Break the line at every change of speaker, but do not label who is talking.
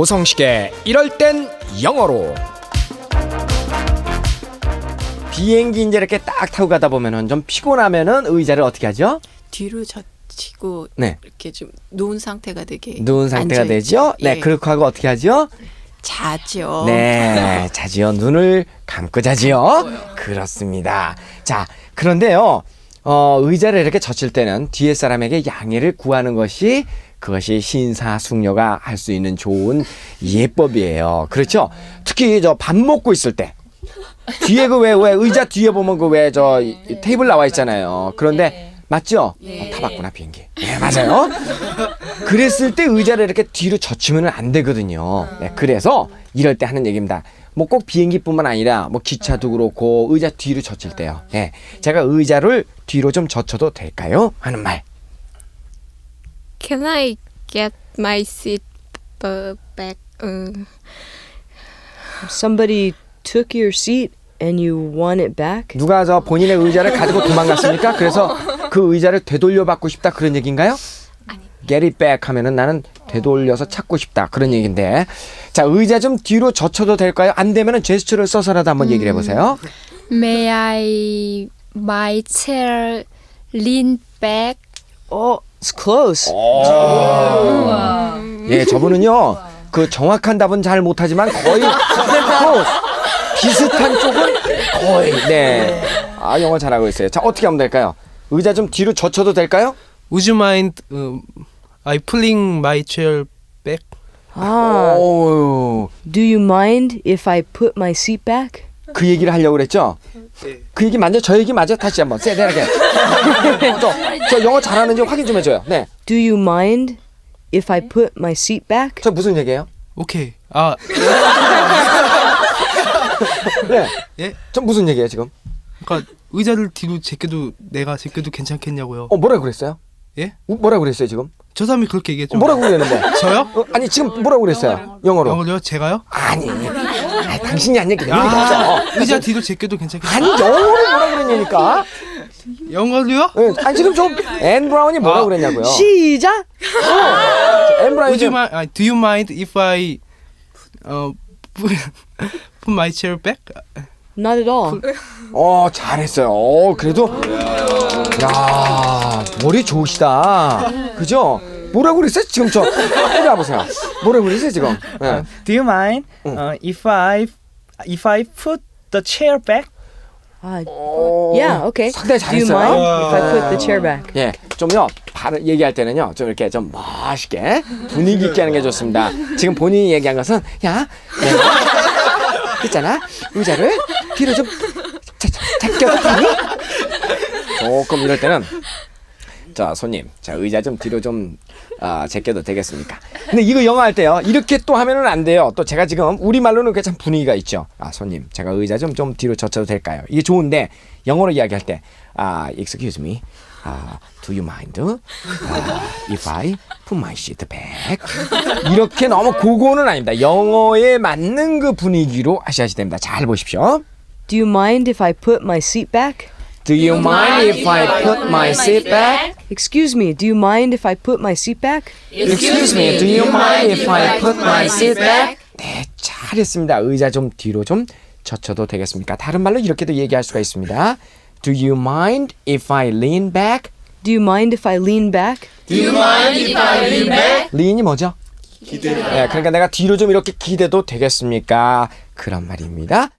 오성식의 이럴 땐 영어로 비행기 이제 이렇게 딱 타고 가다 보면은 좀 피곤하면은 의자를 어떻게 하죠?
뒤로 젖히고
네.
이렇게 좀 누운 상태가 되게
누운 상태가
앉아있죠.
되죠? 네,
예.
그렇게 하고 어떻게 하죠?
자죠.
네, 자지요. 눈을 감고 자지요. 그렇습니다. 자, 그런데요, 어, 의자를 이렇게 젖힐 때는 뒤에 사람에게 양해를 구하는 것이 그것이 신사 숙녀가 할 수 있는 좋은 예법이에요. 그렇죠? 특히 저 밥 먹고 있을 때. 뒤에 그 왜 왜 의자 뒤에 보면 그 왜 저 테이블 나와 있잖아요. 그런데 맞죠? 어, 타봤구나 비행기. 네 맞아요. 그랬을 때 의자를 이렇게 뒤로 젖히면 안 되거든요. 네, 그래서 이럴 때 하는 얘기입니다. 뭐 꼭 비행기뿐만 아니라 뭐 기차도 그렇고 의자 뒤로 젖힐 때요. 예. 제가 의자를 뒤로 좀 젖혀도 될까요? 하는 말.
Can I get my seat back? Uh,
Somebody took your seat and you want it back?
누가 저 본인의 의자를 가지고 도망갔습니까? 그래서 그 의자를 되돌려 받고 싶다 그런 얘기인가요? Get it back 하면은 나는 되돌려서 찾고 싶다 그런 얘기인데 자 의자 좀 뒤로 젖혀도 될까요? 안 되면은 제스처를 써서라도 한번 얘기를 해보세요.
may I my chair lean back?
Oh, it's close.
예, 저분은요 그 정확한 답은 잘 못하지만 거의 또 비슷한 쪽은 거의 네. 아 영어 잘하고 있어요. 자 어떻게 하면 될까요? 의자 좀 뒤로 젖혀도 될까요?
Would you mind uh, I pulling my chair back?
Ah,
오,
do you mind if I put my seat back?
그 얘기를 하려고 그랬죠? 그 얘기 맞죠? 저 얘기 맞죠? 다시 한번 세대하게. 저, 저 영어 잘하는지 확인 좀 해줘요. 네.
Do you mind if I put my seat back?
저 무슨 얘기예요?
오케이. 아,
네.
예?
저 무슨 얘기예요 지금?
그러니까 의자를 뒤로 제껴도 내가 제껴도 괜찮겠냐고요.
어 뭐라고 그랬어요?
예?
어, 뭐라고 그랬어요 지금?
저 사람이 그렇게 얘기했죠.
어, 뭐라고 그랬는데?
저요?
어, 아니 지금 뭐라고 그랬어요? 영어로.
영어로요? 제가요?
아니, 아니 당신이 한 얘기
아,
없어.
의자 뒤로 제껴도 괜찮겠
아니 영어로 뭐라 그랬냐니까.
영어로요?
예, 아니 지금 좀앤 브라운이 뭐라고 그랬냐고요.
시작.
앤 브라운이
Would
지금
you mind, 아, do you mind if I uh, put, put my chair back?
Not at all.
어 잘했어요. 어 그래도 야 머리 좋으시다. 그죠? 뭐라고 그랬어요? 지금 저 여기 와보세요. 뭐라고 그랬어요 지금? 예.
Do you mind uh, if I if I put the chair back?
Ah,
어,
yeah, okay.
상당히
Do you mind
잘했어요.
if I put the chair back?
예, 좀요 발을 얘기할 때는요 좀 이렇게 좀 멋있게 분위기 있게 하는 게 좋습니다. 지금 본인이 얘기한 것은 야, 내가 있잖아 의자를 뒤로 좀 잡겨봤더니 조금 이럴 때는 자 손님, 자 의자 좀 뒤로 좀 아, 제껴도 되겠습니까? 근데 이거 영어 할 때요 이렇게 또 하면은 안 돼요. 또 제가 지금 우리 말로는 그참 분위기가 있죠. 아 손님, 제가 의자 좀 좀 뒤로 젖혀도 될까요? 이게 좋은데 영어로 이야기할 때 아, excuse me, 아, do you mind 아, if I put my seat back? 이렇게 너무 고고는 아닙니다. 영어에 맞는 그 분위기로 하셔야 됩니다. 잘 보십시오.
Do you mind if I put my seat back?
Do you mind if I put my seat back?
Excuse me, do you mind if I put my seat back?
Excuse me, do you mind if I put my seat back? 네, 잘했습니다. 의자 좀 뒤로 좀 젖혀도 되겠습니까? 다른 말로 이렇게도 얘기할 수가 있습니다. Do you mind if I lean back?
Do you mind if I lean back?
lean이 뭐죠? 기대. 네, 그러니까 내가 뒤로 좀 이렇게 기대도 되겠습니까? 그런 말입니다.